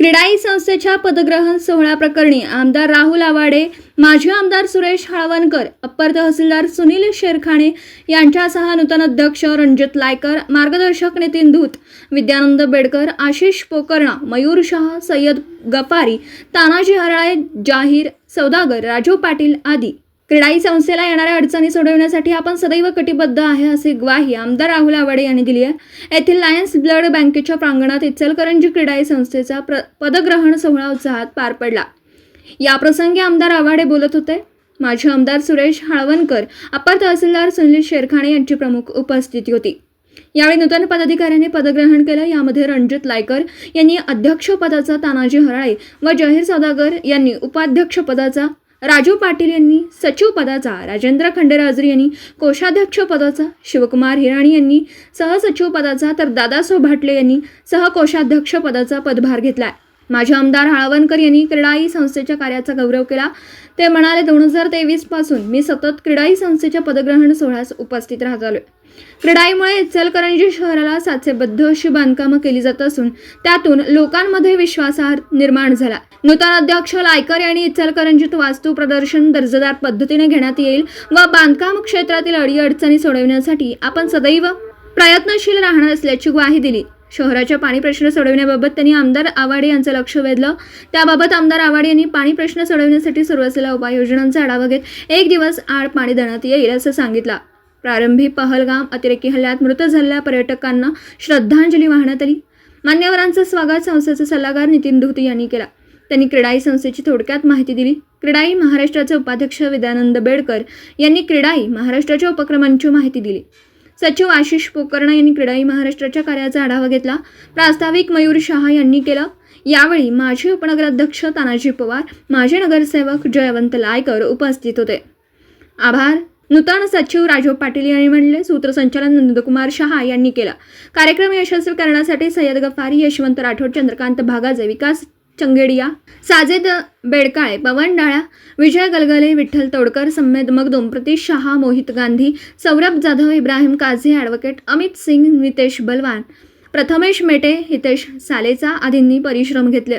क्रीडाई संस्थेच्या पदग्रहण सोहळा प्रकरणी आमदार राहुल आवाडे माजी आमदार सुरेश हाळवणकर अप्पर तहसीलदार सुनील शेरखाणे यांच्यासह नूतन अध्यक्ष रणजित लायकर मार्गदर्शक नितीन धूत विद्यानंद बेडकर आशिष पोकर्णा मयूर शाह सय्यद गफारी तानाजी हराळे जाहीर सौदागर राजू पाटील आदी क्रीडाई संस्थेला येणाऱ्या अडचणी सोडवण्यासाठी आपण सदैव कटिबद्ध आहे अशी ग्वाही आमदार राहुल आवाडे यांनी दिली आहे. येथील लायन्स ब्लड बँकेच्या प्रांगणात इचलकरंजी क्रीडाई संस्थेचा प्र पदग्रहण सोहळा उत्साहात पार पडला. याप्रसंगी आमदार आवाडे बोलत होते. माजी आमदार सुरेश हाळवणकर अपर तहसीलदार सुनील शेरखाणे यांची प्रमुख उपस्थिती होती. यावेळी नूतन पदाधिकाऱ्यांनी पदग्रहण केलं. यामध्ये रणजित लायकर यांनी अध्यक्षपदाचा तानाजी हराळे व जहीर सौदागर यांनी उपाध्यक्षपदाचा राजू पाटील यांनी सचिव पदाचा राजेंद्र खंडेराजरी यांनी कोषाध्यक्ष पदाचा शिवकुमार हिराणी यांनी सहसचिव पदाचा तर दादासो भाटले यांनी सहकोषाध्यक्ष पदाचा पदभार आहे माझे आमदार हाळवणकर यांनी क्रीडाई संस्थेच्या कार्याचा गौरव केला. ते म्हणाले दोन हजार तेवीसपासून मी सतत क्रीडाई संस्थेच्या पदग्रहण सोहळ्यास उपस्थित राहत आलोय क्रीडाईमुळे इचलकरंजी शहराला साचेबद्ध अशी बांधकामं केली जात असून त्यातून लोकांमध्ये विश्वासार्ह निर्माण झाला. नूतन अध्यक्ष लायकर यांनी इचलकरंजीत वास्तू प्रदर्शन दर्जेदार पद्धतीने घेण्यात येईल व बांधकाम क्षेत्रातील अडीअडचणी सोडवण्यासाठी आपण सदैव प्रयत्नशील राहणार असल्याची ग्वाही दिली. शहराच्या पाणी प्रश्न सोडवण्याबाबत त्यांनी आमदार आवाडे यांचं लक्ष वेधलं. त्याबाबत आमदार आवाडे यांनी पाणी प्रश्न सोडवण्यासाठी सुरू असलेल्या उपाययोजनांचा आढावा घेत एक दिवस आड पाणी देण्यात येईल असं सांगितलं. प्रारंभी पहलगाम अतिरेकी हल्ल्यात मृत झालेल्या पर्यटकांना श्रद्धांजली वाहण्यात आली. मान्यवरांचं स्वागत संस्थेचे सल्लागार नितीन धूत यांनी केला. त्यांनी क्रीडाई संस्थेची थोडक्यात माहिती दिली. क्रीडाई महाराष्ट्राचे उपाध्यक्ष विद्यानंद बेडकर यांनी क्रीडाई महाराष्ट्राच्या उपक्रमांची माहिती दिली. सचिव आशिष पोकर्णा यांनी क्रीडाई महाराष्ट्राच्या कार्याचा आढावा घेतला. प्रास्ताविक मयूर शहा यांनी केलं. यावेळी माजी उपनगराध्यक्ष तानाजी पवार माजी नगरसेवक जयवंत लायकर उपस्थित होते. आभार. नूतन सचिव राजीव पाटील यांनी म्हणले सूत्रसंचालन नंदकुमार शहा यांनी केलं. कार्यक्रम यशस्वी करण्यासाठी सय्यद गफारी यशवंत राठोड चंद्रकांत भागाजे विकास चंगेडिया साजेद बेडकाळे पवन डाळा विजय गलगले विठ्ठल तोडकर सम्मेद मगदुम प्रतीश शहा मोहित गांधी सौरभ जाधव इब्राहिम काझी ॲडव्होकेट अमित सिंग नितेश बलवान प्रथमेश मेटे हितेश सालेचा आदींनी परिश्रम घेतले.